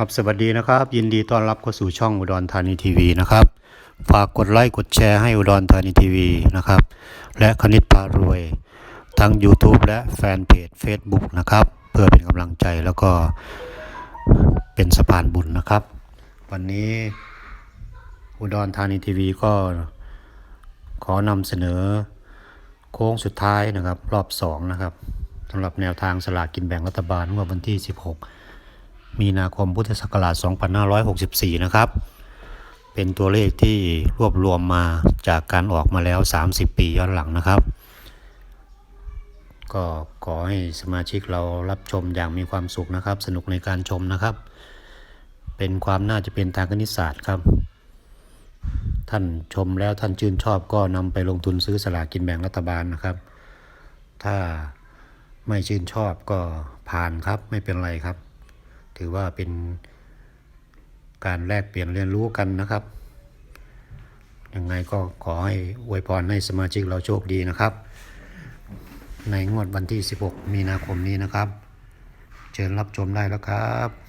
ครับสวัสดีนะครับ ยินดีต้อนรับเข้าสู่ช่องอุดรธานีทีวีนะครับ ฝากกดไลค์กดแชร์ให้อุดรธานีทีวีนะครับ และคณิตพารวย ทั้ง YouTube และแฟนเพจ Facebook นะครับ เพื่อเป็นกำลังใจแล้วก็เป็นสะพานบุญนะครับ วันนี้อุดรธานีทีวีก็ขอนำเสนอโค้งสุดท้ายนะครับ รอบ 2 นะครับสำหรับแนวทางสลากกินแบ่งรัฐบาลงวดวันที่ 16 มีนาคมพุทธศักราช 2564 นะครับ เป็นตัวเลขที่รวบรวมมาจากการออกมาแล้ว 30 ปีย้อนหลังนะครับ ก็ขอให้สมาชิกเรารับชมอย่างมีความสุขนะครับ สนุกในการชมนะครับ เป็นความน่าจะเป็นทางคณิตศาสตร์ครับ ท่านชมแล้วท่านชื่นชอบก็นำไปลงทุนซื้อสลากกินแบ่งรัฐบาลนะครับ ถ้าไม่ชื่นชอบก็ผ่านครับไม่เป็นไรครับ ถือว่าเป็นการแลกเปลี่ยนเรียนรู้กันนะครับ ยังไงก็ขอให้อวยพรให้สมาชิกเราโชคดีนะครับ ในงวดวันที่ 16 มีนาคมนี้นะครับ เชิญรับชมได้แล้วครับ